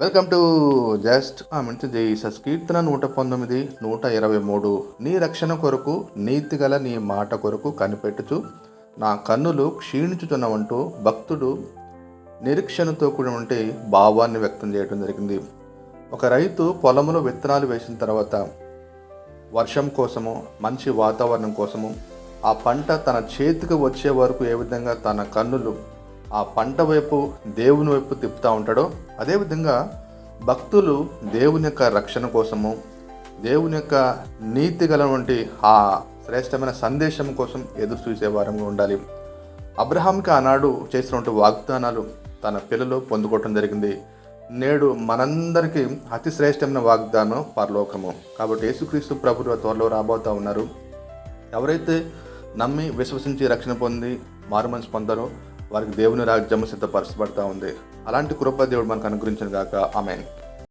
Welcome to just మంచి Jesus సస్కీర్తన నూట పంతొమ్మిది నూట ఇరవై మూడు. నీ రక్షణ కొరకు నీతిగల నీ మాట కొరకు కనిపెట్టుచు నా కన్నులు క్షీణించుతున్నవంటూ భక్తుడు నిరీక్షణతో కూడిన ఉంటే భావాన్ని వ్యక్తం చేయడం జరిగింది. ఒక రైతు పొలంలో విత్తనాలు వేసిన తర్వాత వర్షం కోసము మంచి వాతావరణం కోసము ఆ పంట తన చేతికి వచ్చే వరకు ఏ విధంగా తన కన్నులు ఆ పంట వైపు దేవుని వైపు తిప్పుతూ ఉంటాడో అదేవిధంగా భక్తులు దేవుని యొక్క రక్షణ కోసము దేవుని యొక్క నీతి గలవంటి ఆ శ్రేష్టమైన సందేశం కోసం ఎదురు చూసే వారంగా ఉండాలి. అబ్రహాంకి ఆనాడు చేసినటువంటి వాగ్దానాలు తన పిల్లలు పొందుకోవటం జరిగింది. నేడు మనందరికీ అతి శ్రేష్టమైన వాగ్దానం పరలోకము. కాబట్టి యేసుక్రీస్తు ప్రభుత్వ త్వరలో రాబోతూ ఉన్నారు. ఎవరైతే నమ్మి విశ్వసించి రక్షణ పొంది మారుమనసు పొందారో వారికి దేవుని రాజ్యం సిద్ధపరచబడతా ఉంది. అలాంటి కృప దేవుడు మనకు అనుగ్రహించిన గాక. ఆమెన్.